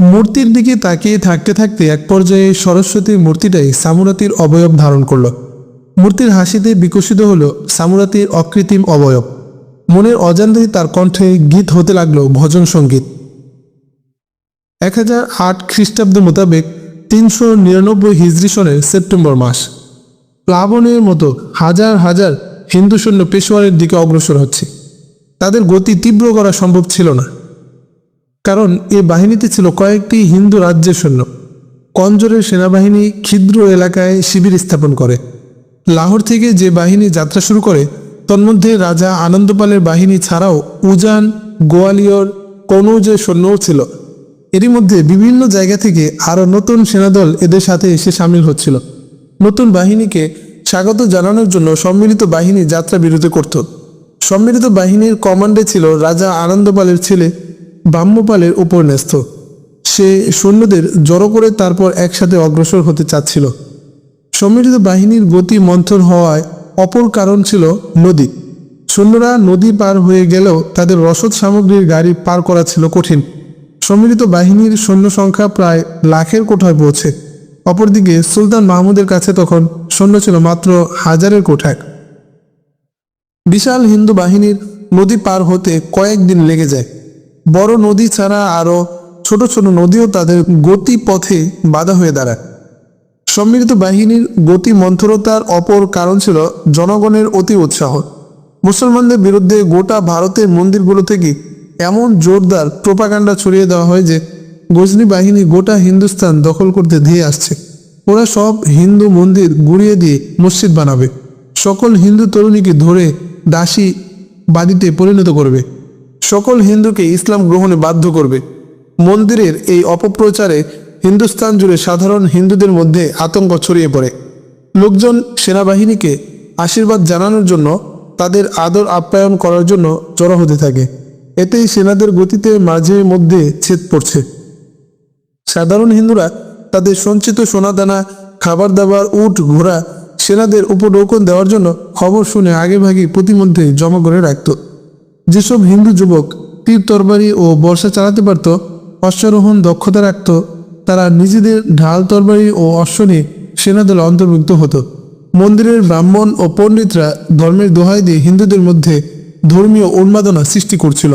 মূর্তির দিকে তাকিয়ে থাকতে থাকতে এক পর্যায়ে সরস্বতীর মূর্তিটাই সামুরাতির অবয়ব ধারণ করল। মূর্তির হাসিতে বিকশিত হলো সামুরাতির অকৃত্রিম অবয়ব। মনের অজান্তেই তার কণ্ঠে গীত হতে লাগল ভজন সংগীত। এক হাজার আট খ্রিস্টাব্দ মোতাবেক তিনশো নিরানব্বই হিজরি সনের সেপ্টেম্বর মাস। প্লাবনের মতো হাজার হাজার হিন্দু সৈন্য পেশোয়ারের দিকে অগ্রসর হচ্ছে। তাদের গতি তীব্র করা সম্ভব ছিল না। কারণ এ বাহিনীতে ছিল কয়েকটি হিন্দু রাজ্যের সৈন্য। কঞ্জরের সেনাবাহিনী ক্ষুদ্র এলাকায় শিবির স্থাপন করে। লাহোর থেকে যে বাহিনী যাত্রা শুরু করে, তন্মধ্যে রাজা আনন্দপালের বাহিনী ছাড়াও উজান, গোয়ালিয়র, কনৌজের সৈন্যও ছিল। এরই মধ্যে বিভিন্ন জায়গা থেকে আরও নতুন সেনাদল এদের সাথে এসে সামিল হচ্ছিল। নতুন বাহিনীকে স্বাগত জানানোর জন্য সম্মিলিত বাহিনী যাত্রা বিরতি করত। সম্মিলিত বাহিনীর কমান্ডে ছিল রাজা আনন্দপালের ছেলে ব্রাহ্মপালের উপর ন্যস্ত। সে সৈন্যদের জড়ো করে তারপর একসাথে অগ্রসর হতে চাচ্ছিল। সম্মিলিত বাহিনীর গতি মন্থন হওয়ায় অপর কারণ ছিল নদী। সৈন্যরা নদী পার হয়ে গেলেও তাদের রসদ সামগ্রীর গাড়ি পার করা ছিল কঠিন। সম্মিলিত বাহিনীর সৈন্য সংখ্যা প্রায় লাখের কোঠায় পৌঁছে। অপরদিকে সুলতান মাহমুদের কাছে তখন সৈন্য ছিল মাত্র হাজারের কোঠায়। বিশাল হিন্দু বাহিনীর নদী পার হতে কয়েকদিন লেগে যায়। বড় নদী ছাড়া আরও ছোট ছোট নদীও তাদের গতি পথে বাধা হয়ে দাঁড়ায়। সম্মিলিত বাহিনীর গতি মন্থরতার অপর কারণ ছিল জনগণের অতি উৎসাহ। মুসলমানদের বিরুদ্ধে গোটা ভারতের মন্দিরগুলো থেকে এমন জোরদার প্রোপাগান্ডা ছড়িয়ে দেওয়া হয় যে গজনী বাহিনী গোটা হিন্দুস্তান দখল করতে ধেয়ে আসছে। ওরা সব হিন্দু মন্দির গুড়িয়ে দিয়ে মসজিদ বানাবে। সকল হিন্দু তরুণীকে ধরে দাসী বাদীতে পরিণত করবে। সকল হিন্দুকে ইসলাম গ্রহণে বাধ্য করবে। মন্দিরের এই অপপ্রচারে হিন্দুস্তান জুড়ে সাধারণ হিন্দুদের মধ্যে আতঙ্ক ছড়িয়ে পড়ে। লোকজন সেনাবাহিনীকে আশীর্বাদ জানানোর জন্য তাদের আদর আপ্যায়ন করার জন্য জড়ো হতে থাকে। এতেই সেনাদের গতিতে মাঝে মধ্যে ছেদ পড়ছে। সাধারণ হিন্দুরা তাদের সঞ্চিত সোনাদানা খাবার দাবার উট, ঘোড়া সেনাদের উপর উপঢৌকন দেওয়ার জন্য খবর শুনে আগেভাগে প্রতিমধ্যে জমা করে রাখত। যেসব হিন্দু যুবক তীর তরবারি ও বর্ষা চালাতে পারত, অশ্বারোহণ দক্ষতা রাখত, তারা নিজেদের ঢাল তরবারি ও অশ্ব নিয়ে সেনাদলে অন্তর্ভুক্ত হতো। মন্দিরের ব্রাহ্মণ ও পণ্ডিতরা ধর্মের দোহাই দিয়ে হিন্দুদের মধ্যে ধর্মীয় উন্মাদনা সৃষ্টি করছিল।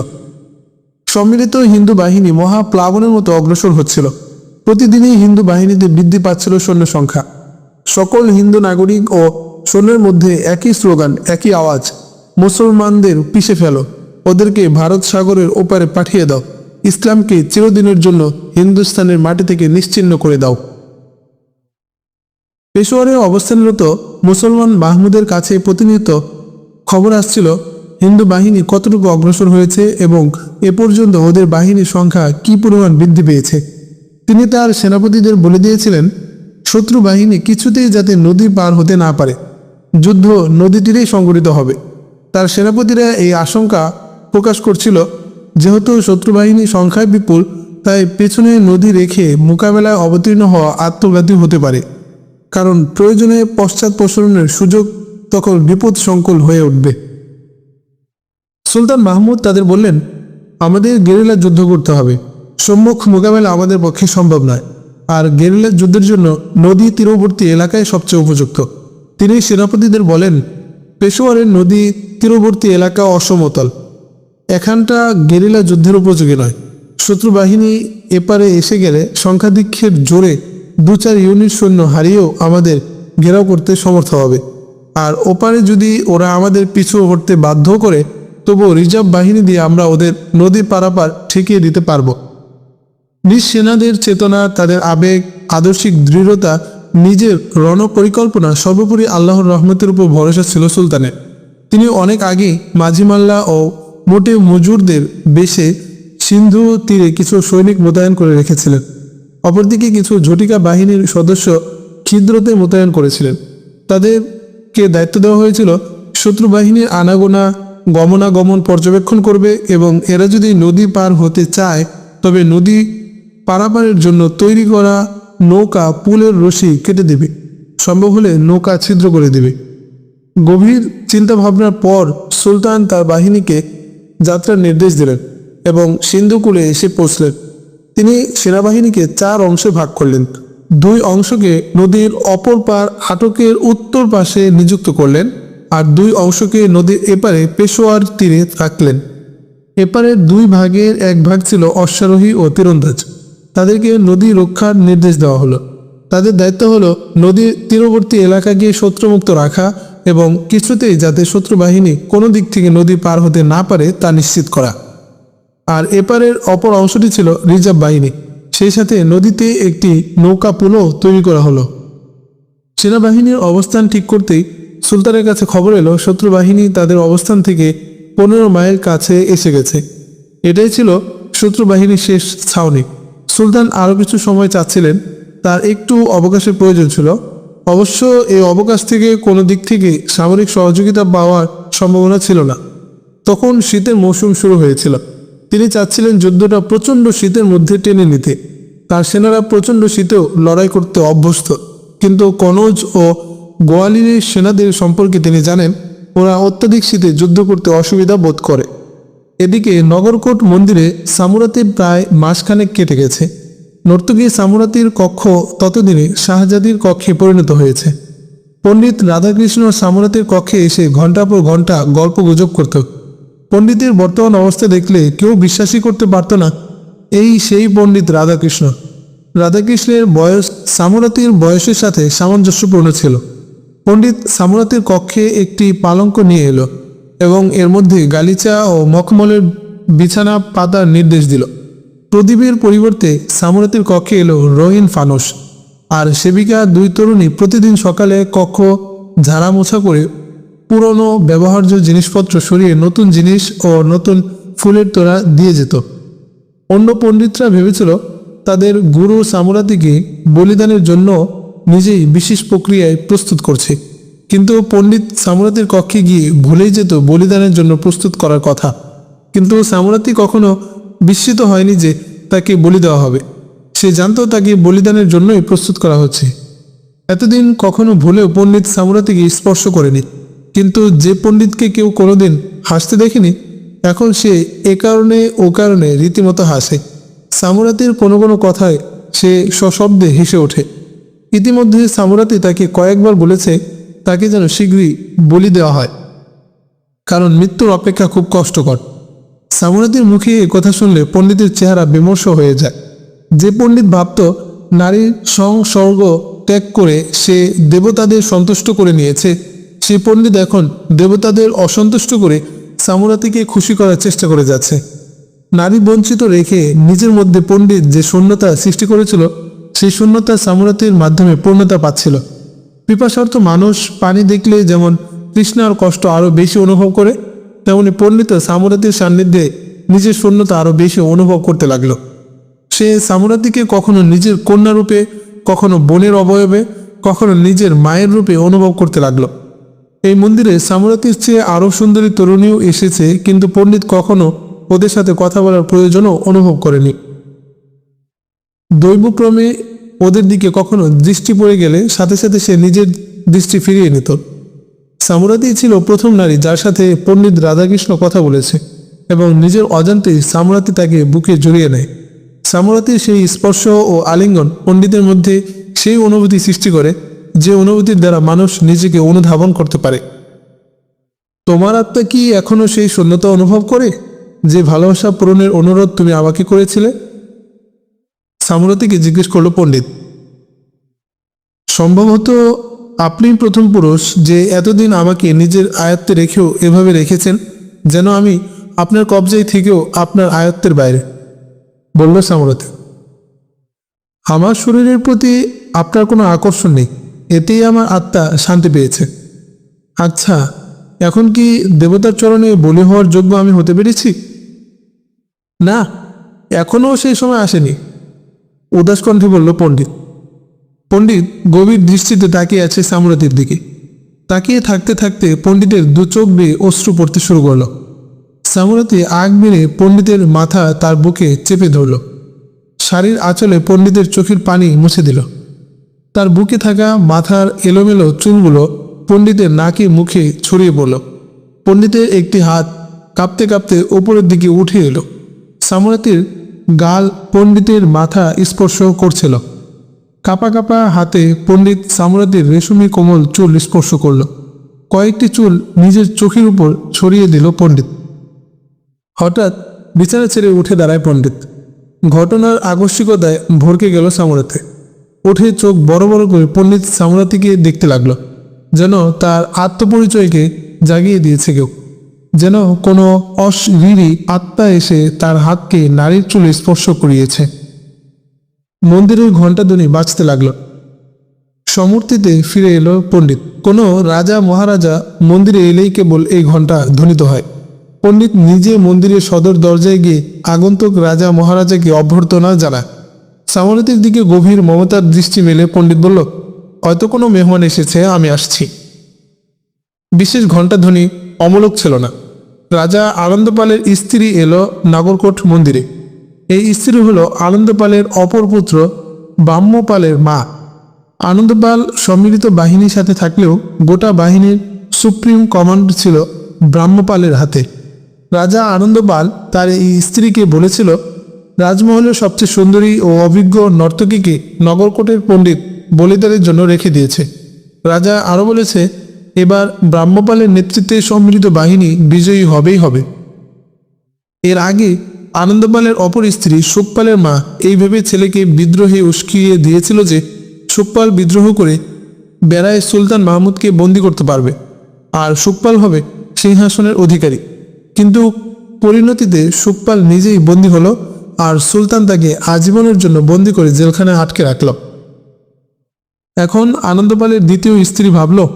সম্মিলিত হিন্দু বাহিনী মহাপ্লাবনের মতো অগ্রসর হচ্ছিল। প্রতিদিনই হিন্দু বাহিনীতে বৃদ্ধি পাচ্ছিল সৈন্য সংখ্যা। সকল হিন্দু নাগরিক ও সৈন্যের মধ্যে একই স্লোগান, একই আওয়াজ, মুসলমানদের পিষে ফেলো। ওদেরকে ভারত সাগরের ওপারে পাঠিয়ে দাও। ইসলামকে চিরদিনের জন্য হিন্দুস্তানের মাটি থেকে নিশ্চিহ্ন করে দাও। পেশোয়ারে অবস্থানরত মুসলমান মাহমুদের কাছে প্রতিনিয়ত খবর আসছিল, হিন্দু বাহিনী কতটুকু অগ্রসর হয়েছে এবং এ পর্যন্ত ওদের বাহিনীর সংখ্যা কি পরিমাণ বৃদ্ধি পেয়েছে। তিনি তার সেনাপতিদের বলে দিয়েছিলেন, শত্রু বাহিনী কিছুতেই যাতে নদী পার হতে না পারে, যুদ্ধ নদী তীরেই সংগঠিত হবে। তার সেনাপতিরা এই আশঙ্কা প্রকাশ করছিল, যেহেতু শত্রু বাহিনী সংখ্যায় বিপুল, তাই পেছনে নদী রেখে মোকাবেলায় অবতীর্ণ হওয়া আত্মঘাতী হতে পারে। কারণ প্রয়োজনে পশ্চাৎপসরণের সুযোগ তখন বিপদ সংকুল হয়ে উঠবে। সুলতান মাহমুদ তাদের বললেন, আমাদের গেরিলা যুদ্ধ করতে হবে। সম্মুখ মোকাবেলা আমাদের পক্ষে সম্ভব নয়। আর গেরিলা যুদ্ধের জন্য নদী তীরবর্তী এলাকায় সবচেয়ে উপযুক্ত। তিনি সেনাপতিদের বলেন, পেশোয়ারের নদী তীরবর্তী এলাকা অসমতল। এখানটা গেরিলা যুদ্ধের উপযোগী নয়। শত্রু বাহিনী এপারে এসে গেলে সংখ্যাধিক্ষের জোরে দু চার ইউনিট সৈন্য হারিয়েও আমাদের ঘেরাও করতে সমর্থ হবে। আর ওপারে যদি ওরা আমাদের পিছু হটতে বাধ্য করে, তবুও রিজার্ভ বাহিনী দিয়ে আমরা ওদের নদী পারাপার ঠেকিয়ে দিতে পারব। নিজ সেনাদের চেতনা, তাদের আবেগ, আদর্শিক দৃঢ়তা, নিজের রণ পরিকল্পনা সর্বোপরি আল্লাহর রহমতের উপর ভরসা ছিল সুলতানের। তিনি অনেক আগেই মাঝিমাল্লা ও মোটে মজুরদের বেশে সিন্ধু তীরে কিছু সৈনিক মোতায়েন করে রেখেছিলেন। অপরদিকে কিছু ঝটিকা বাহিনীর সদস্য ছিদ্রতে মোতায়েন করেছিলেন। তাদেরকে দায়িত্ব দেওয়া হয়েছিল, শত্রু বাহিনীর আনাগোনা, গমনাগমন পর্যবেক্ষণ করবে এবং এরা যদি নদী পার হতে চায়, তবে নদী পারাপারের জন্য তৈরি করা নৌকা পুলের রশি কেটে দেবে। সম্ভব হলে নৌকা ছিদ্র করে দেবে। গভীর চিন্তাভাবনার পর সুলতান তার বাহিনীকে যাত্রার নির্দেশ দিলেন এবং সিন্ধুকুলে এসে পৌঁছলেন। তিনি সেনাবাহিনীকে চার অংশে ভাগ করলেন। দুই অংশকে নদীর অপর পার আটকের উত্তর পাশে নিযুক্ত করলেন আর দুই অংশকে নদীর এপারে পেশোয়ার তীরে রাখলেন। এপারের দুই ভাগের এক ভাগ ছিল অশ্বারোহী ও তীরন্দাজ। তাদেরকে নদী রক্ষার নির্দেশ দেওয়া হলো। তাদের দায়িত্ব হলো নদীর তীরবর্তী এলাকা গিয়ে শত্রুমুক্ত রাখা এবং কিছুতেই যাতে শত্রু বাহিনী কোনো দিক থেকে নদী পার হতে না পারে তা নিশ্চিত করা। আর এপারের অপর অংশটি ছিল রিজার্ভ বাহিনী। সেই সাথে নদীতে একটি নৌকা পুলও তৈরি করা হলো। সেনাবাহিনীর অবস্থান ঠিক করতেই সুলতানের কাছে খবর এলো, শত্রু বাহিনী তাদের অবস্থান থেকে পনেরো মাইল কাছে এসে গেছে। এটাই ছিল শত্রু বাহিনীর শেষ ছাউনি। সুলতান আরও কিছু সময় চাচ্ছিলেন তার একটু অবকাশের প্রয়োজন ছিল। অবশ্য এই অবকাশ থেকে কোনো দিক থেকে সামরিক সহযোগিতা পাওয়ার সম্ভাবনা ছিল না। তখন শীতের মৌসুম শুরু হয়েছিল। তিনি চাচ্ছিলেন যুদ্ধটা প্রচণ্ড শীতের মধ্যে টেনে নিতে। তার সেনারা প্রচণ্ড শীতেও লড়াই করতে অভ্যস্ত। কিন্তু কনজ ও গোয়ালিনের সেনাদের সম্পর্কে তিনি জানেন, ওরা অত্যাধিক শীতে যুদ্ধ করতে অসুবিধা বোধ করে। এদিকে নগরকোট মন্দিরে সামুরাতে প্রায় মাসখানেক কেটে গেছে। নর্তকী সামুরাতির কক্ষ ততদিনে শাহজাদির কক্ষে পরিণত হয়েছে। পণ্ডিত রাধাকৃষ্ণ সামুরাতির কক্ষে এসে ঘণ্টা পর ঘণ্টা গল্প গুজব করত। পণ্ডিতের বর্তমান অবস্থা দেখলে কেউ বিশ্বাসই করতে পারত না। এই সেই পণ্ডিত রাধাকৃষ্ণ। রাধাকৃষ্ণের বয়স সামুরাতির বয়সের সাথে সামঞ্জস্যপূর্ণ ছিল। পণ্ডিত সামুরাতির কক্ষে একটি পালঙ্ক নিয়ে এলো এবং এর মধ্যে গালিচা ও মখমলের বিছানা পাতার নির্দেশ দিল। প্রদীপের পরিবর্তে সামুরাতির কক্ষে এলো রহিন ফানুস আর সেবিকা দুই তরুণী প্রতিদিন সকালে কক্ষ ঝাড়া মোছা করে পুরনো ব্যবহার্য জিনিসপত্র সরিয়ে নতুন জিনিস ও নতুন ফুলের তোড়া দিয়ে যেত। অন্য পণ্ডিতরা ভেবেছিল তাদের গুরু সামুরাতিকে বলিদানের জন্য নিজেই বিশেষ প্রক্রিয়ায় প্রস্তুত করছে। কিন্তু পণ্ডিত সামুরাতির কক্ষে গিয়ে ভুলেই যেত বলিদানের জন্য প্রস্তুত করার কথা। কিন্তু সামুরাতি কখনো বিস্মিত হয়নি যে তাকে বলি দেওয়া হবে। সে জানতো তাকে বলিদানের জন্যই প্রস্তুত করা হচ্ছে। এতদিন কখনো ভুলেও পণ্ডিত সামুরাতিকে স্পর্শ করেনি। কিন্তু যে পণ্ডিতকে কেউ কোনোদিন হাসতে দেখেনি, এখন সে এ কারণে ও কারণে রীতিমতো হাসে। সামুরাতির কোনো কোনো কথায় সে সশব্দে হেসে ওঠে। ইতিমধ্যে সামুরাতি তাকে কয়েকবার বলেছে তাকে যেন শীঘ্রই বলি দেওয়া হয়। কারণ মৃত্যুর অপেক্ষা খুব কষ্টকর। সামুরাতির মুখে এ কথা শুনলে পণ্ডিতের চেহারা বিমর্ষ হয়ে যায়। যে পণ্ডিত ভাবত, নারীর সংসর্গ ত্যাগ করে সে দেবতাদের সন্তুষ্ট করে নিয়েছে, সে পণ্ডিত এখন দেবতাদের অসন্তুষ্ট করে সামুরাতিকে খুশি করার চেষ্টা করে যাচ্ছে। নারী বঞ্চিত রেখে নিজের মধ্যে পণ্ডিত যে শূন্যতা সৃষ্টি করেছিল, সেই শূন্যতা সামুরাতির মাধ্যমে পূর্ণতা পাচ্ছিল। পিপাসার্থ মানুষ পানি দেখলে যেমন তৃষ্ণার কষ্ট আরও বেশি অনুভব করে তেমনি পণ্ডিত সামুরাতির সান্নিধ্যে নিজের শূন্যতা আরও বেশি অনুভব করতে লাগল। সে সামুরাতিকে কখনো নিজের কন্যা রূপে, কখনো বোনের অবয়বে, কখনো নিজের মায়ের রূপে অনুভব করতে লাগল। এই মন্দিরে সামুরাতির চেয়ে আরও সুন্দরী তরুণীও এসেছে, কিন্তু পণ্ডিত কখনো ওদের সাথে কথা বলার প্রয়োজনও অনুভব করেনি। দৈবক্রমে ওদের দিকে কখনো দৃষ্টি পড়ে গেলে সাথে সাথে সে নিজের দৃষ্টি ফিরিয়ে নিত। সামুরাতি ছিল প্রথম নারী যার সাথে পণ্ডিত রাধাকৃষ্ণ কথা বলেছে এবং নিজের অজান্তেই সামুরাতি তাকে বুকে জড়িয়ে নেয়। সামুরাতির সেই স্পর্শ ও আলিঙ্গন পণ্ডিতের মধ্যে সেই অনুভূতি সৃষ্টি করে, যে অনুভূতির দ্বারা মানুষ নিজেকে অনুধাবন করতে পারে। তোমার আত্মা কি এখনও সেই শূন্যতা অনুভব করে, যে ভালোবাসা পূরণের অনুরোধ তুমি আমাকে করেছিলে? সামুরাতিকে জিজ্ঞেস করল পণ্ডিত, সম্ভবত আপনি প্রথম পুরুষ যে এতদিন আমাকে নিজের আয়ত্তে রেখেও এভাবে রেখেছেন, যেন আমি আপনার কবজায় থেকেও আপনার আয়ত্তের বাইরে। বলল সামরাতি আমার শরীরের প্রতি আপনার কোনো আকর্ষণ নেই, এতেই আমার আত্মা শান্তি পেয়েছে। আচ্ছা এখন কি দেবতার চরণে বলি হওয়ার যোগ্য আমি হতে পেরেছি? না, এখনও সেই সময় আসেনি। উদাস কণ্ঠে বলল পণ্ডিত পণ্ডিত গভীর দৃষ্টিতে তাকিয়ে আছে সামরাতির দিকে। তাকিয়ে থাকতে থাকতে পণ্ডিতের দু চোখ বেয়ে অশ্রু পড়তে শুরু করল। সামরাতি আগ মেরে পণ্ডিতের মাথা তার বুকে চেপে ধরল। শাড়ির আঁচলে পণ্ডিতের চোখের পানি মুছে দিল। তার বুকে থাকা মাথার এলোমেলো চুলগুলো পণ্ডিতের নাকে মুখে ছড়িয়ে পড়ল। পণ্ডিতের একটি হাত কাঁপতে কাঁপতে ওপরের দিকে উঠে এলো। সামরাতির গাল পণ্ডিতের মাথা স্পর্শ করছিল। কাপা কাপা হাতে পণ্ডিত সামরাতির রেশমি কোমল চুল স্পর্শ করল। কয়েকটি চুল নিজের চোখের উপর ছড়িয়ে দিল পণ্ডিত। হঠাৎ বিছানা ছেড়ে উঠে দাঁড়ায় পণ্ডিত। ঘটনার আকস্মিকতায় ভরকে গেল সামরাতে। উঠে চোখ বড় বড় করে পণ্ডিত সামরাতিকে দেখতে লাগল, যেন তার আত্মপরিচয়কে জাগিয়ে দিয়েছে কেউ। যেন কোনো অশরীরী আত্মা এসে তার হাতকে নারীর চুলে স্পর্শ করিয়েছে। মন্দিরের ঘণ্টাধ্বনি বাঁচতে লাগল। সমূর্তিতে ফিরে এলো পণ্ডিত। কোনো রাজা, মহারাজা মন্দিরে এলেই কেবল এই ঘণ্টা ধ্বনিত হয়। পণ্ডিত নিজে মন্দিরের সদর দরজায় গিয়ে আগন্তুক রাজা, মহারাজাকে অভ্যর্থনা জানায়। সামরতির দিকে গভীর মমতার দৃষ্টি মেলে পণ্ডিত বলল, হয়তো কোনো মেহমান এসেছে, আমি আসছি। বিশেষ ঘণ্টাধ্বনি অমূলক ছিল না। রাজা আনন্দপালের স্ত্রী এলো নাগরকোট মন্দিরে। এই স্ত্রী হলো আনন্দপালের অপর পুত্র ব্রাহ্মপালের মা। আনন্দপাল সম্মিলিত বাহিনীর সাথে থাকলেও গোটা বাহিনীর সুপ্রিম কমান্ড ছিল ব্রাহ্মপালের হাতে। রাজা আনন্দপাল তার এই স্ত্রীকে বলেছিল রাজমহলের সবচেয়ে সুন্দরী ও অভিজ্ঞ নর্তকীকে নগরকোটের পণ্ডিত বলিদানের জন্য রেখে দিয়েছে। রাজা আরও বলেছে, এবার ব্রাহ্মপালের নেতৃত্বে সম্মিলিত বাহিনী বিজয়ী হবেই হবে। এর আগে আনন্দপালের অপর স্ত্রী সুখপালের মা এই ভেবে ছেলেকে বিদ্রোহে উস্কিয়ে দিয়েছিল যে সুখপাল বিদ্রোহ করে বেড়ায় সুলতান মাহমুদকে বন্দি করতে পারবে। আর সুখপাল হবে সিংহাসনের অধিকারী। কিন্তু পরিণতিতে সুখপাল নিজেই বন্দী হলো আর সুলতান তাকে আজীবনের জন্য বন্দি করে জেলখানায় আটকে রাখল। এখন আনন্দপালের দ্বিতীয় স্ত্রী ভাবল,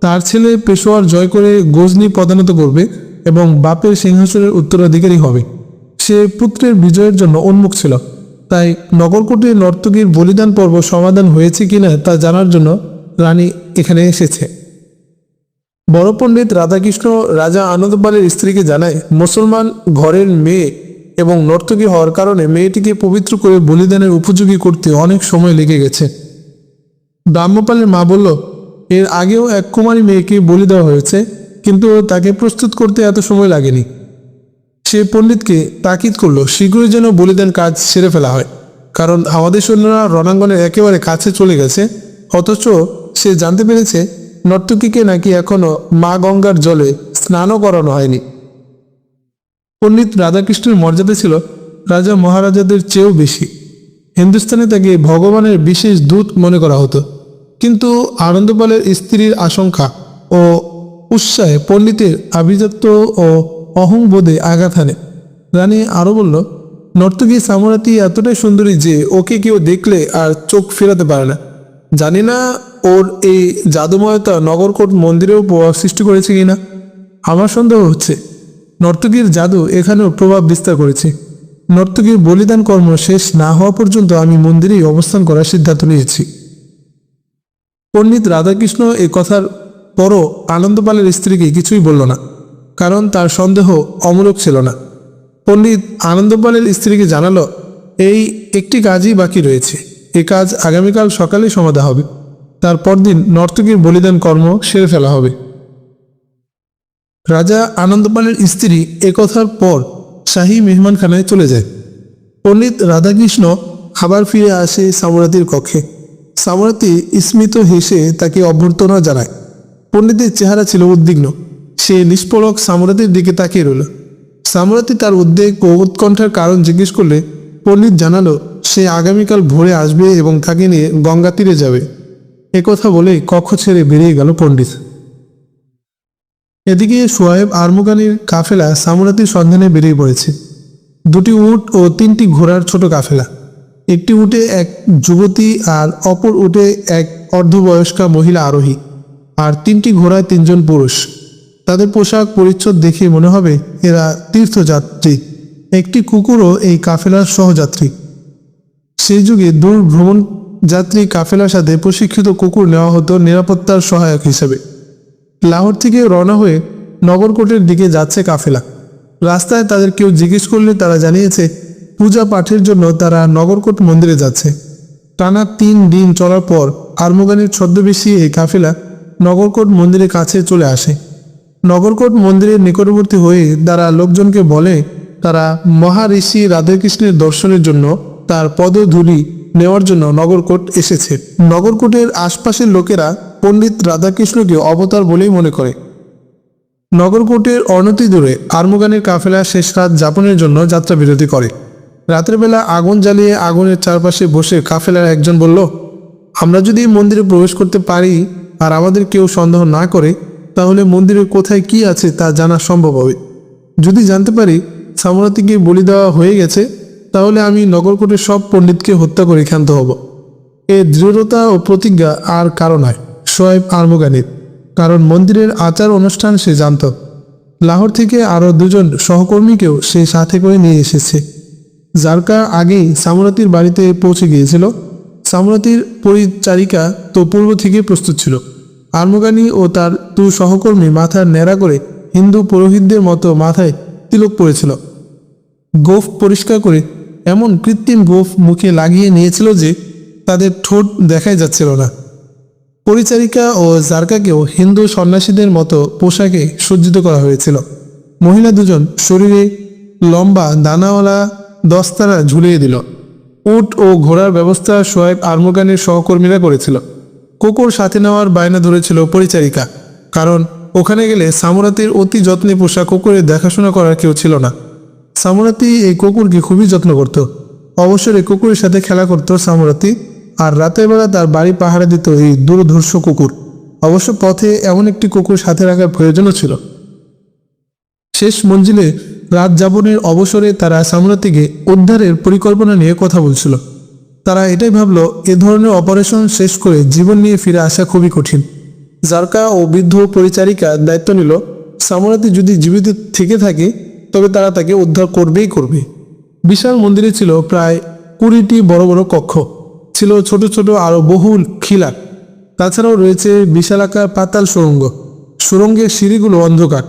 তার ছেলে পেশোয়ার জয় করে গজনি পদানত করবে এবং বাপের সিংহাসনের উত্তরাধিকারী হবে। সে পুত্রের বিজয়ের জন্য উন্মুখ ছিল। তাই নগরকোটে নর্তকীর বলিদান পর্ব সমাধান হয়েছে কিনা তা জানার জন্য রানী এখানে এসেছে। বড় পণ্ডিত রাধাকৃষ্ণ রাজা আনন্দপালের স্ত্রীকে জানায়, মুসলমান ঘরের মেয়ে এবং নর্তকী হওয়ার কারণে মেয়েটিকে পবিত্র করে বলিদানের উপযোগী করতে অনেক সময় লেগে গেছে। ব্রাহ্মপালের মা বলল, এর আগেও এক কুমারী মেয়েকে বলি দেওয়া হয়েছে, কিন্তু তাকে প্রস্তুত করতে এত সময় লাগেনি। সে পণ্ডিতকে তাকিদ করল, শীঘ্রই যেন বলিদান কাজ সেরে ফেলা হয়। কারণ আমাদের সৈন্যরা রণাঙ্গনের একেবারে কাছে চলে গেছে, অথচ সে জানতে পেরেছে নর্তকীকে নাকি এখনও মা গঙ্গার জলে স্নানও করানো হয়নি। পণ্ডিত রাধাকৃষ্ণের মর্যাদা ছিল রাজা মহারাজাদের চেয়েও বেশি। হিন্দুস্তানে তাকে ভগবানের বিশেষ দূত মনে করা হতো। কিন্তু আনন্দপালের স্ত্রীর আশঙ্কা ও উৎসাহে পণ্ডিতের আভিজাত্য ও অহংবোধে আঘাত হানে। রানী আরও বলল, নর্তকী সামরাতি এতটাই সুন্দরী যে ওকে কেউ দেখলে আর চোখ ফেরাতে পারে না। জানি না ওর এই জাদুময়তা নগরকোট মন্দিরেও প্রভাব সৃষ্টি করেছে কিনা আমার সন্দেহ হচ্ছে, নর্তকীর জাদু এখানেও প্রভাব বিস্তার করেছে। নর্তকীর বলিদান কর্ম শেষ না হওয়া পর্যন্ত আমি মন্দিরেই অবস্থান করার সিদ্ধান্ত নিয়েছি। পণ্ডিত রাধাকৃষ্ণ এ কথার পরও আনন্দপালের স্ত্রীকে কিছুই বলল না। কারণ তার সন্দেহ অমূলক ছিল না। পণ্ডিত আনন্দপালের স্ত্রীকে জানালো, এই একটি কাজই বাকি রয়েছে। এ কাজ আগামীকাল সকালে সমাধা হবে। তারপর দিন নর্তকীর বলিদান কর্ম সেরে ফেলা হবে। রাজা আনন্দপালের স্ত্রী একথার পর শাহী মেহমানখানায় চলে যায়। পণ্ডিত রাধাকৃষ্ণ খাবার ফিরে আসে সামরাতির কক্ষে। সামরাতি স্মিত হেসে তাকে অভ্যর্থনা জানায়। পণ্ডিতের চেহারা ছিল উদ্বিগ্ন। সে নিষ্পলক সামরাতির দিকে তাকিয়ে রইল। সামরাতি তার উদ্বেগ ও উৎকণ্ঠার কারণ জিজ্ঞেস করলে, পণ্ডিত জানালো, সে আগামীকাল ভোরে আসবে এবং তাকে নিয়ে গঙ্গা তীরে যাবে। একথা বলে কক্ষ ছেড়ে বেরিয়ে গেল পণ্ডিত। এদিকে সোয়েব আরমুগানির কাফেলা সামরাতির সন্ধানে বেরিয়ে পড়েছে। দুটি উট ও তিনটি ঘোড়ার ছোট কাফেলা। একটি উটে এক যুবতী আর অপর উটে এক অর্ধবয়স্কা মহিলা আরোহী। আর তিনটি ঘোড়ায় তিনজন পুরুষ। তাদের পোশাক পরিচ্ছদ দেখে মনে হবে এরা তীর্থযাত্রী। একটি কুকুরও এই কাফেলার সহযাত্রী। সেই যুগে দূর ভ্রমণ যাত্রী কাফেলার সাথে প্রশিক্ষিত কুকুর নেওয়া হতো নিরাপত্তার সহায়ক হিসেবে। লাহোর থেকে রওনা হয়ে নগরকোটের দিকে যাচ্ছে কাফেলা। রাস্তায় তাদের কেউ জিজ্ঞেস করলে তারা জানিয়েছে, পূজা পাঠের জন্য তারা নগরকোট মন্দিরে যাচ্ছে। টানা তিন দিন চলার পর আরমোগানির ছদ্মবেশী এই কাফেলা নগরকোট মন্দিরের কাছে চলে আসে। নগরকোট মন্দিরের নিকটবর্তী হয়ে তারা লোকজনকে বলে, তারা মহারিষি রাধাকৃষ্ণের দর্শনের জন্য তার পদধূলি নেওয়ার জন্য নগরকোট এসেছে। নগরকোটের আশপাশের লোকেরা পণ্ডিত রাধাকৃষ্ণকে অবতার বলেই মনে করে। নগরকোটের অনতি দূরে আর্মগানের কাফেলা শেষ রাত যাপনের জন্য যাত্রা বিরতি করে। রাতের বেলা আগুন জ্বালিয়ে আগুনের চারপাশে বসে কাফেলার একজন বলল, আমরা যদি মন্দিরে প্রবেশ করতে পারি আর আমাদের কেউ সন্দেহ না করে তাহলে মন্দিরের কোথায় কি আছে তা জানা সম্ভব হবে। যদি জানতে পারি, সামরাতিকে বলি দেওয়া হয়ে গেছে, তাহলে আমি নগরকোটের সব পণ্ডিতকে হত্যা করে ক্ষান্ত হব। এ দৃঢ়তা ও প্রতিজ্ঞা আর কারও নয় সোয়েব আর্মগানির। কারণ মন্দিরের আচার অনুষ্ঠান সে জানত। লাহোর থেকে আরও দুজন সহকর্মীকেও সে সাথে করে নিয়ে এসেছে। জারকা আগেই সামরাতির বাড়িতে পৌঁছে গিয়েছিল। সামরাতির পরিচারিকা তো পূর্ব থেকে প্রস্তুত ছিল। আর্মগানি ও তার দু সহকর্মী মাথার ন্যাড়া করে হিন্দু পুরোহিতদের মতো মাথায় তিলক পড়েছিল গোফ পরিষ্কার করে এমন কৃত্রিম গোফ মুখে লাগিয়ে নিয়েছিল যে তাদের ঠোঁট দেখাই যাচ্ছিল না। পরিচারিকা ও জারকাকেও হিন্দু সন্ন্যাসীদের মতো পোশাকে সজ্জিত করা হয়েছিল। মহিলা দুজন শরীরে লম্বা দানাওয়ালা দস্তারা ঝুলিয়ে দিল। উট ও ঘোড়ার ব্যবস্থা সোয়েব আর্মগানের সহকর্মীরা করেছিল। কোকর সাথে নেওয়ার বায়না ধরেছিল পরিচারিকা, কারণ ওখানে গেলে সামরাতির অতি যত্নে পোষা কুকুরের দেখাশোনা করার কেউ ছিল না। সামরাতি এই কুকুরকে খুবই যত্ন করত। অবসরে কুকুরের সাথে খেলা করত সামরাতি, আর রাতের বেলা তার বাড়ি পাহারা দিত এই দূরধর্ষ কুকুর। অবশ্য পথে এমন একটি কুকুর সাথে রাখার প্রয়োজনও ছিল। শেষ মঞ্জিলে রাত যাপনের অবসরে তারা সামরাতিকে উদ্ধারের পরিকল্পনা নিয়ে কথা বলছিল। তারা এটাই ভাবলো, এ ধরনের অপারেশন শেষ করে জীবন নিয়ে ফিরে আসা খুবই কঠিন। জারকা ও বৃদ্ধ পরিচারিকা দায়িত্ব নিল, সামরাতি যদি জীবিত থেকে থাকে, তবে তারা তাকে উদ্ধার করবেই করবে। বিশাল মন্দিরে ছিল প্রায় কুড়িটি বড় বড় কক্ষ, ছিল ছোট ছোট আরও বহু খিলাক তাছাড়াও রয়েছে বিশালাকার পাতাল সুড়ঙ্গ সুড়ঙ্গের সিঁড়িগুলো অন্ধকার।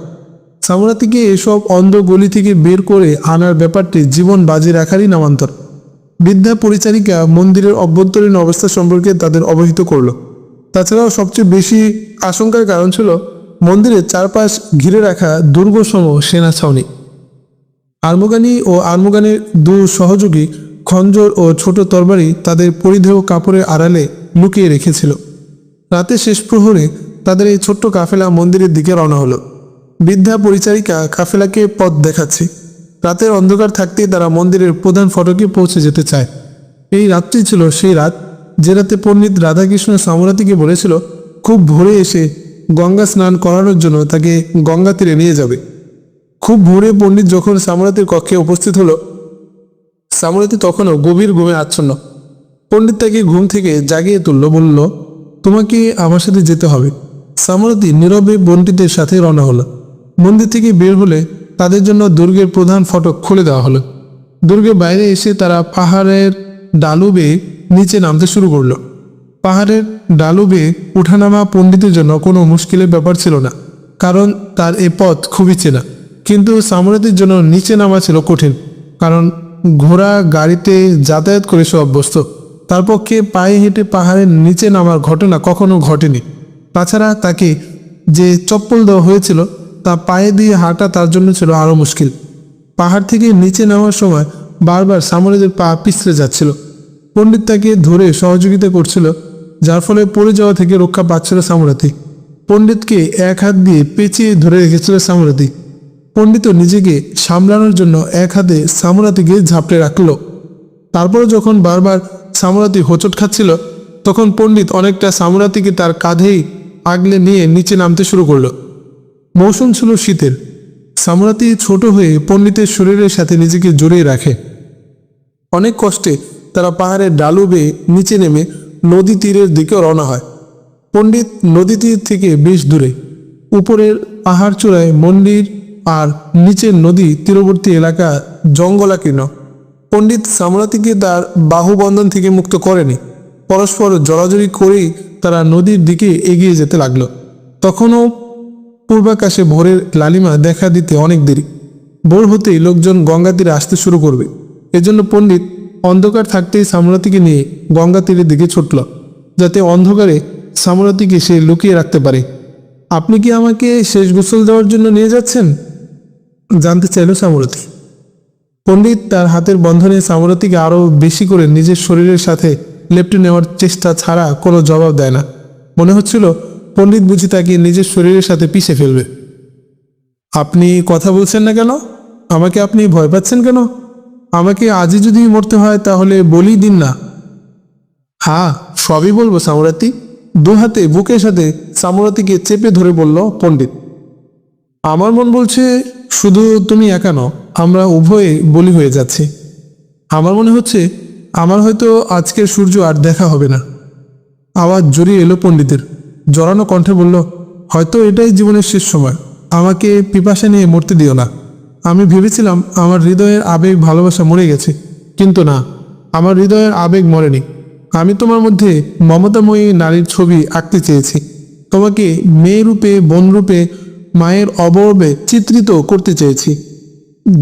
সামরাতিকে এসব অন্ধ গলি থেকে বের করে আনার ব্যাপারটি জীবন বাজি রাখারই নামান্তর। বিদ্যা পরিচারিকা মন্দিরের অভ্যন্তরীণ অবস্থা সম্পর্কে তাদের অবহিত করল। তাছাড়াও সবচেয়ে বেশি আশঙ্কার কারণ ছিল মন্দিরের চারপাশ ঘিরে রাখা দুর্গসম সেনা ছাউনি আর্মগানি ও আর্মগানের দু সহযোগী খঞ্জর ও ছোট তরবারি তাদের পরিধেয় কাপড়ের আড়ালে লুকিয়ে রেখেছিল। রাতে শেষ প্রহরে তাদের এই ছোট্ট কাফেলা মন্দিরের দিকে রওনা হলো। বৃদ্ধা পরিচারিকা কাফেলাকে পথ দেখাচ্ছে। রাতের অন্ধকার থাকতেই তারা মন্দিরের প্রধান ফটকে পৌঁছে যেতে চায়। এই রাত্রি ছিল সেই রাত যে রাতে পণ্ডিত রাধাকৃষ্ণ সামরাতিকে বলেছিল, খুব ভোরে এসে গঙ্গা স্নান করানোর জন্য তাকে গঙ্গা তীরে নিয়ে যাবে। খুব ভোরে পণ্ডিত যখন সামরাতির কক্ষে উপস্থিত হলো সামরাতি তখনও গভীর ঘুমে আচ্ছন্ন। পণ্ডিত তাকে ঘুম থেকে জাগিয়ে তুলল, বলল, তোমাকে আমার সাথে যেতে হবে। সামরাতি নীরবে বন্টিদের সাথে রওনা হলো। মন্দির থেকে বের হলে তাদের জন্য দুর্গের প্রধান ফটক খুলে দেওয়া হলো। দুর্গের বাইরে এসে তারা পাহাড়ের ডালু বেয়ে নিচে নামতে শুরু করল। পাহাড়ের ডালু বেয়ে উঠানামা পণ্ডিতের জন্য কোনো মুশকিলের ব্যাপার ছিল না, কারণ তার এ পথ খুবই চেনা। কিন্তু সামরাতির জন্য নিচে নামা ছিল কঠিন, কারণ ঘোড়া গাড়িতে যাতায়াত করে সে অভ্যস্ত। তার পক্ষে পায়ে হেঁটে পাহাড়ের নিচে নামার ঘটনা কখনো ঘটেনি। তাছাড়া তাকে যে চপ্পল দেওয়া হয়েছিল তা পায়ে দিয়ে হাঁটা তার জন্য ছিল আরও মুশকিল। পাহাড় থেকে নিচে নামার সময় বারবার সামরাজের পা পিছলে যাচ্ছিল। পণ্ডিত তাকে ধরে সহযোগিতা করছিল, যার ফলে পড়ে যাওয়া থেকে রক্ষা পাচ্ছিল সামরাতি। পণ্ডিতকে এক হাত দিয়ে পেঁচিয়ে ধরে রেখেছিল সামরাতি। পণ্ডিত নিজেকে সামলানোর জন্য এক হাতে সামরাতিকে ঝাপড়ে রাখল। তারপর যখন বারবার সামরাতি হোঁচট খাচ্ছিল, তখন পণ্ডিত অনেকটা সামরাতিকে তার কাঁধেই আগলে নিয়ে নিচে নামতে শুরু করল। মৌসুম ছিল শীতের। সামরাতি ছোট হয়ে পণ্ডিতের শরীরের সাথে নিজেকে জড়িয়ে রাখে। অনেক কষ্টে তারা পাহাড়ের ডালু বেয়ে নিচে নেমে নদী তীরের দিকে রওনা হয়। পণ্ডিত নদী তীর থেকে বেশ দূরে। উপরের পাহাড় চূড়ায় মন্দির আর নিচের নদী তীরবর্তী এলাকা জঙ্গলাকীর্ণ। পণ্ডিত সামরাতিকে তার বাহুবন্ধন থেকে মুক্ত করেনি। পরস্পর জড়াজড়ি করেই তারা নদীর দিকে এগিয়ে যেতে লাগল। তখনও পূর্বাকাশে ভোরের লালিমা দেখা দিতে অনেক দেরি। ভোর হতেই লোকজন গঙ্গা তীরে আসতে শুরু করবে। এজন্য পণ্ডিত অন্ধকার থাকতেই সামরাতিকে নিয়ে গঙ্গা তীরের দিকে ছুটল, যাতে অন্ধকারে সামরাতিকে সে লুকিয়ে রাখতে পারে। আপনি কি আমাকে শেষ গোসল দেওয়ার জন্য নিয়ে যাচ্ছেন? জানতে চাইল সামরাতি পণ্ডিত তার হাতের বন্ধনে সামরতিকে আরও বেশি করে নিজের শরীরের সাথে লেপটে নেওয়ার চেষ্টা ছাড়া কোনো জবাব দেয় না। মনে হচ্ছিল পণ্ডিত বুঝি তাকে নিজের শরীরের সাথে পিষে ফেলবে। আপনি কথা বলছেন না কেন? আমাকে আপনি ভয় পাচ্ছেন কেন? আমাকে আজই যদি মরতে হয় তাহলে বলি দিন না। হ্যাঁ সবই বলব সামরাতি দু হাতে বুকের সাথে সামরাতিকে চেপে ধরে বলল পণ্ডিত। আমার মন বলছে, শুধু তুমি একা আমরা উভয়ে বলি হয়ে যাচ্ছি। আমার মনে হচ্ছে, আমার হয়তো আজকের সূর্য আর দেখা হবে না। আওয়াজ জড়িয়ে এলো পণ্ডিতের। জড়ানো কণ্ঠে বলল, হয়তো এটাই জীবনের শেষ সময়। আমাকে পিপাসা নিয়ে মরতে দিও না। আমি ভেবেছিলাম আমার হৃদয়ের আবেগ ভালোবাসা মরে গেছে, কিন্তু না, আমার হৃদয়ের আবেগ মরেনি। আমি তোমার মধ্যে মমতাময়ী নারীর ছবি আঁকতে চেয়েছি। তোমাকে মেয়ে রূপে, বোন রূপে, মায়ের অবয়বে চিত্রিত করতে চেয়েছি।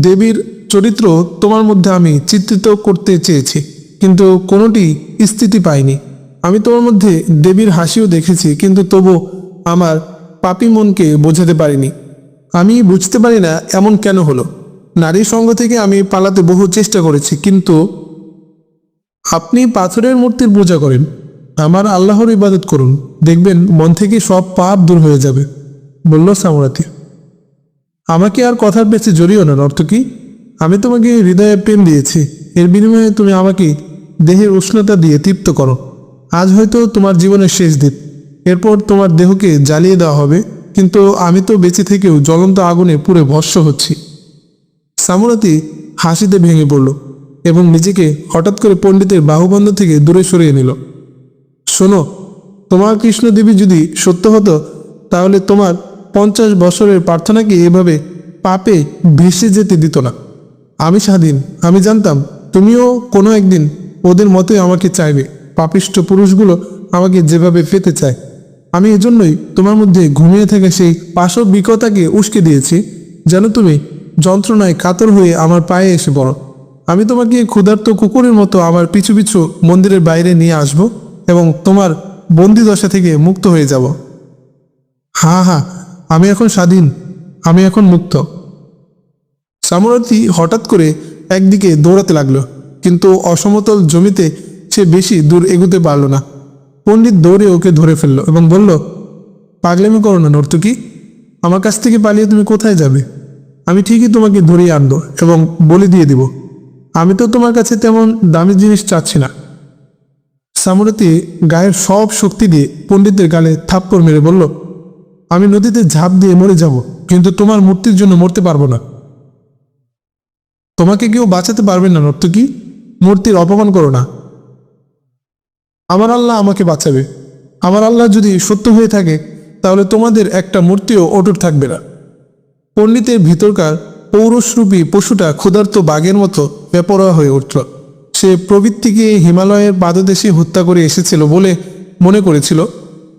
দেবীর চরিত্র তোমার মধ্যে আমি চিত্রিত করতে চেয়েছি, কিন্তু কোনোটি স্থিতি পাইনি। আমি তোমার মধ্যে দেবীর হাসিও দেখেছি, কিন্তু তবু আমার পাপি মনকে বোঝাতে পারিনি। আমি বুঝতে পারি না এমন কেন হলো। নারীর সঙ্গ থেকে আমি পালাতে বহু চেষ্টা করেছি, কিন্তু আপনি পাথরের মূর্তির পূজা করেন। আমার আল্লাহর ইবাদত করুন। দেখবেন মন থেকে সব পাপ দূর হয়ে যাবে। বলল সামরাতি। আমাকে আর কথার পেছে জড়িও না, অর্থ কি? আমি তোমাকে হৃদয়ে প্রেম দিয়েছি। এর বিনিময়ে তুমি আমাকে দেহের উষ্ণতা দিয়ে তৃপ্ত করো। আজ হয়তো তোমার জীবনের শেষ দিন। এরপর তোমার দেহকে জ্বালিয়ে দেওয়া হবে, কিন্তু আমি তো বেঁচে থেকেও জ্বলন্ত আগুনে পুরে ভস্য হচ্ছি। সামরাতি হাসিতে ভেঙে পড়ল এবং নিজেকে হঠাৎ করে পণ্ডিতের বাহুবন্ধ থেকে দূরে সরিয়ে নিল। শোনো, তোমার কৃষ্ণদেবী যদি সত্য হতো, তাহলে তোমার পঞ্চাশ বছরের প্রার্থনাকে এভাবে পাপে ভেসে যেতে দিত না? আমি স্বাধীন, আমি জানতাম, তুমিও কোনো একদিন ওদের মতোই আমাকে চাইবে। পাপিষ্ট পুরুষগুলো আমাকে যেভাবে পেতে চায়, আমি এজন্যই তোমার মধ্যে ঘুমিয়ে থাকা সেই পাশবিকতাকে উস্কে দিয়েছি, যেন তুমি যন্ত্রণায় কাতর হয়ে আমার পায়ে এসে পড়ো। আমি তোমাকে ক্ষুধার্ত কুকুরের মতো আমার পিছু পিছু মন্দিরের বাইরে নিয়ে আসব এবং তোমার বন্দি দশা থেকে মুক্ত হয়ে যাব। হা হা, আমি এখন স্বাধীন, আমি এখন মুক্ত। সামরাতি হঠাৎ করে একদিকে দৌড়াতে লাগল, কিন্তু অসমতল জমিতে সে বেশি দূর এগুতে পারল না। পণ্ডিত দৌড়ে ওকে ধরে ফেলল এবং বলল, পাগলামি করো না, নর্তকী। আমার কাছ থেকে পালিয়ে তুমি কোথায় যাবে? আমি ঠিকই তোমাকে ধরিয়ে আনব এবং বলে দিয়ে দিব। আমি তো তোমার কাছে তেমন দামি জিনিস চাচ্ছি না। সামরাতি গায়ের সব শক্তি দিয়ে পণ্ডিতের গালে থাপ্পড় মেরে বলল, আমি নদীতে ঝাঁপ দিয়ে মরে যাব, কিন্তু তোমার মূর্তির জন্য মরতে পারব না। তোমাকে কেউ বাঁচাতে পারবে না, নর্তকী। মূর্তির অপমান করো না। আমার আল্লাহ আমাকে বাঁচাবে। আমার আল্লাহ যদি সত্য হয়ে থাকে, তাহলে তোমাদের একটা মূর্তিও অটুট থাকবে না। পণ্ডিতের ভিতরকার পৌরসরূপী পশুটা ক্ষুধার্ত বাঘের মতো বেপরোয়া হয়ে উঠল। সে প্রবৃত্তিকে হিমালয়ের পাদদেশে হত্যা করে এসেছিল বলে মনে করেছিল।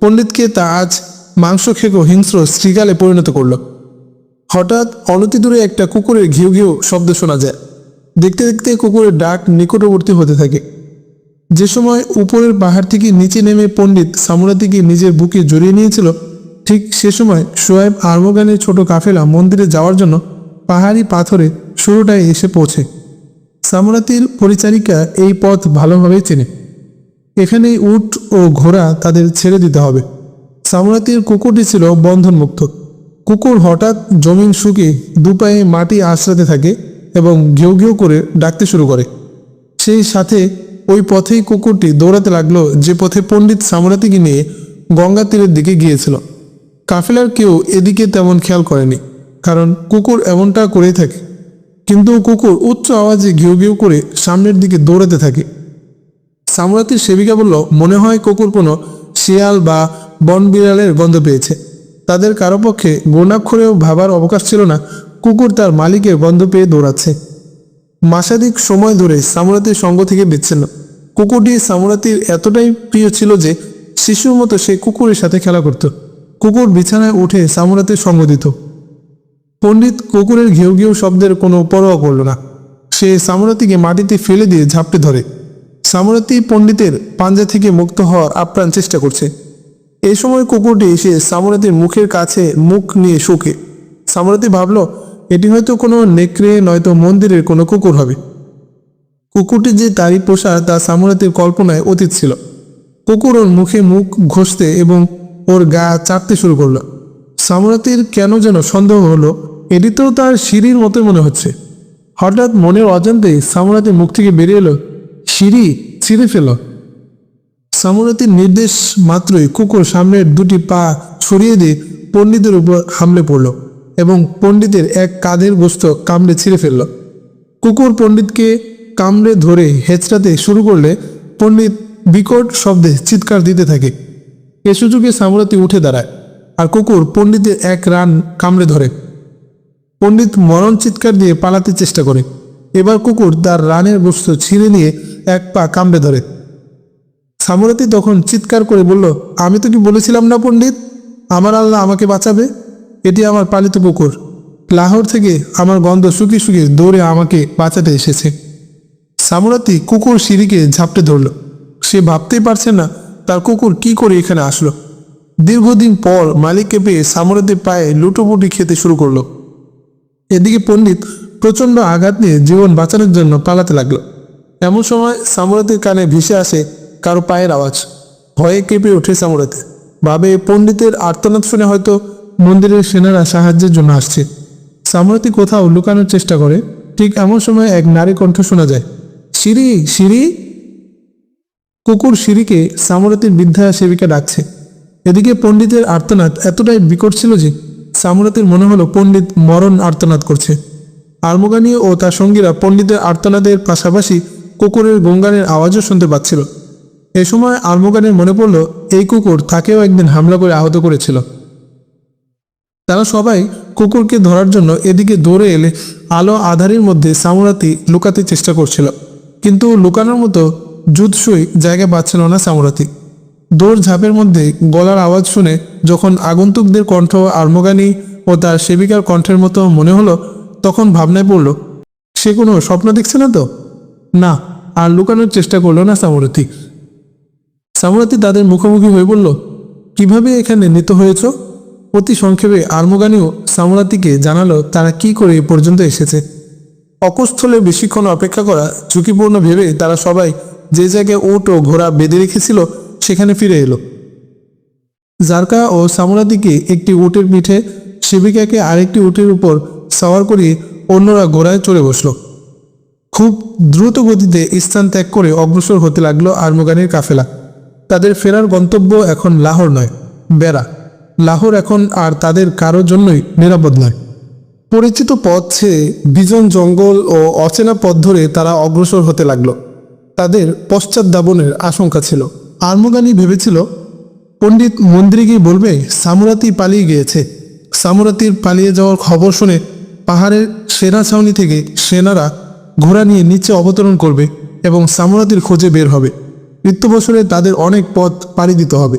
পণ্ডিতকে তা আজ মাংস খেকো হিংস্র শ্রীগালে পরিণত করল। হঠাৎ অনতি দূরে একটা কুকুরের ঘিউ ঘিউ শব্দ শোনা যায়। দেখতে দেখতে কুকুরের ডাক নিকটবর্তী হতে থাকে। যে সময় উপরের পাহাড় থেকে নিচে নেমে পণ্ডিত সামুরাতিকে নিজের বুকে জড়িয়ে নিয়েছিল, ঠিক সে সময় সোয়েব আর্মগানের ছোট কাফেলা মন্দিরে যাওয়ার জন্য পাহাড়ি পাথরে শুরুটায় এসে পৌঁছে। সামরাতির পরিচারিকা এই পথ ভালোভাবে চেনে। এখানে উট ও ঘোড়া তাদের ছেড়ে দিতে হবে। সামরাতির কুকুরটি ছিল বন্ধনমুক্ত। কুকুর হঠাৎ জমিন শুকে দুপায়ে মাটি আশ্রাতে থাকে এবং ঘেউ ঘেউ করে ডাকতে শুরু করে। সেই সাথে ওই পথেই কুকুরটি দৌড়াতে লাগল, যে পথে পণ্ডিত সামরাতিকে নিয়ে গঙ্গা তীরের দিকে গিয়েছিল। কাফেলার কেউ এদিকে তেমন খেয়াল করেনি, কারণ কুকুর এমনটা করেই থাকে। কিন্তু কুকুর উচ্চ আওয়াজে ঘিউ ঘিউ করে সামনের দিকে দৌড়াতে থাকে। সামরাতির সেবিকা বলল, মনে হয় কুকুর কোনো শিয়াল বা বন বিড়ালের গন্ধ পেয়েছে। তাদের কারও পক্ষে গোনাক্ষরেও ভাবার অবকাশ ছিল না। কুকুর তার মালিকের গন্ধ পেয়ে দৌড়াচ্ছে। মাসাধিক সময় ধরে সামরাতির সঙ্গ থেকে বিচ্ছিন্ন কুকুরটি সামরাতির এতটাই প্রিয় ছিল যে শিশুর মতো সে কুকুরের সাথে খেলা করত। কুকুর বিছানায় উঠে সামরাতির সঙ্গ দিত। পণ্ডিত কুকুরের ঘেউ ঘেউ শব্দের কোনো পরোয়া করল না। সে সামরাতিকে মাটিতে ফেলে দিয়ে ঝাপটে ধরে। সামরাতি পণ্ডিতের পাঞ্জা থেকে মুক্ত হওয়ার আপ্রাণ চেষ্টা করছে। এই সময় কুকুরটি এসে সামরাতির মুখের কাছে মুখ নিয়ে শুকে। সামরাতি ভাবল এটি হয়তো কোনো নেকড়ে, নয়তো মন্দিরের কোনো কুকুর হবে। কুকুরটি যে তারই পোষা তা সামুরাতির কল্পনায় অতীত ছিল। কুকুর ওর মুখে মুখ ঘষতে এবং ওর গা চাটতে শুরু করল। সামুরাতির কেন যেন সন্দেহ হলো, এটি তো তার সিঁড়ির মতো মনে হচ্ছে। হঠাৎ মনের অজান্তেই সামুরাতির মুখ থেকে বেরিয়ে এলো, সিঁড়ি ছিঁড়ে ফেল সামুরাতির নির্দেশ মাত্রই কুকুর সামনের দুটি পা ছড়িয়ে দিয়ে পণ্ডিতের উপর হামলে পড়ল। এবং পণ্ডিতের এক কাঁধের গোস্ত কামড়ে ছিঁড়ে ফেলল। কুকুর পণ্ডিতকে কামড়ে ধরে হেঁচড়াতে শুরু করলে পণ্ডিত বিকট শব্দে চিৎকার দিতে থাকে। এ সুযোগে সামরাতি উঠে দাঁড়ায় আর কুকুর পণ্ডিতের এক রান কামড়ে ধরে। পণ্ডিত মরণ চিৎকার দিয়ে পালাতে চেষ্টা করে। এবার কুকুর তার রানের গোস্ত ছিঁড়ে নিয়ে এক পা কামড়ে ধরে। সামরাতি তখন চিৎকার করে বলল, আমি তো কি বলেছিলাম না পণ্ডিত? আমার আল্লাহ আমাকে বাঁচাবে? এটি আমার পালিত কুকুর লাহোর থেকে আমার গন্ধ শুকিয়ে শুকিয়ে দৌড়ে আমাকে বাঁচাতে এসেছে। সামুরাতি কুকুর সিঁড়িকে ঝাপটে ধরল। সে ভাবতেই পারছে না তার কুকুর কি করে এখানে আসলো। দীর্ঘদিন পর মালিককে পেয়ে সামুরাতির পায়ে লুটোপুটি খেতে শুরু করল। এদিকে পণ্ডিত প্রচণ্ড আঘাত নিয়ে জীবন বাঁচানোর জন্য পালাতে লাগল। এমন সময় সামুরাতির কানে ভেসে আসে কারও পায়ের আওয়াজ। ভয়ে কেঁপে ওঠে সামুরাতে। ভাবে পণ্ডিতের আর্তনাদ শুনে হয়তো মন্দিরের সেনারা সাহায্যের জন্য আসছে। সামরাতি কোথাও লুকানোর চেষ্টা করে, ঠিক এমন সময় এক নারী কণ্ঠ শোনা যায়, সিঁড়ি সিঁড়ি? কুকুর সিঁড়িকে সামরাতির বৃদ্ধা সেবিকা ডাকছে। এদিকে পণ্ডিতের আর্তনাদ এতটাই বিকট ছিল যে সামরাতির মনে হলো পণ্ডিত মরণ আর্তনাদ করছে। আর্মগানি ও তার সঙ্গীরা পণ্ডিতের আর্তনাদের পাশাপাশি কুকুরের গঙ্গানের আওয়াজও শুনতে পাচ্ছিল। এ সময় আর্মগানের মনে পড়ল, এই কুকুর তাকেও একদিন হামলা করে আহত করেছিল। তারা সবাই কুকুরকে ধরার জন্য এদিকে দৌড়ে এলে আলো আধারির মধ্যে সামুরাতি লুকাতে চেষ্টা করছিল। কিন্তু লুকানোর মতো জুৎসই জায়গা পাচ্ছিল না সামুরাতি। দৌড় ঝাঁপের মধ্যে গলার আওয়াজ শুনে যখন আগন্তুকদের কণ্ঠ আর্মগানি ও তার সেবিকার কণ্ঠের মতো মনে হলো, তখন ভাবনায় পড়ল, সে কোনো স্বপ্ন দেখছে না তো? না, আর লুকানোর চেষ্টা করল না সামুরাতি। সামুরাতি তাদের মুখোমুখি হয়ে বলল, কীভাবে এখানে নিত হয়েছ? অতি সংক্ষেপে আর্মগানিও সামুরাতিকে জানালো তারা কি করে এ পর্যন্ত এসেছে। অকস্থলে বেশিক্ষণ অপেক্ষা করা ঝুঁকিপূর্ণ ভেবে তারা সবাই যে জায়গায় উট ও ঘোড়া বেঁধে রেখেছিল সেখানে ফিরে এলো। জারকা ও সামুরাতিকে একটি উটের পিঠে সেবিকাকে আরেকটি উটের উপর সাওয়ার করিয়ে অন্যরা ঘোড়ায় চড়ে বসল। খুব দ্রুত গতিতে স্থান ত্যাগ করে অগ্রসর হতে লাগল আর্মগানির কাফেলা। তাদের ফেরার গন্তব্য এখন লাহোর নয়, বেড়া। লাহোর এখন আর তাদের কারোর জন্যই নিরাপদ নয়। পরিচিত পথ ছেড়ে বিজন জঙ্গল ও অচেনা পথ ধরে তারা অগ্রসর হতে লাগল। তাদের পশ্চাৎ দাবনের আশঙ্কা ছিল। আর্মগানি ভেবেছিল, পণ্ডিত মন্দিরে গিয়ে বলবে, সামুরাতি পালিয়ে গিয়েছে। সামুরাতির পালিয়ে যাওয়ার খবর শুনে পাহাড়ের সেনা ছাউনি থেকে সেনারা ঘোড়া নিয়ে নিচে অবতরণ করবে এবং সামুরাতির খোঁজে বের হবে। মৃত্যু বছরে তাদের অনেক পথ পাড়ি দিতে হবে।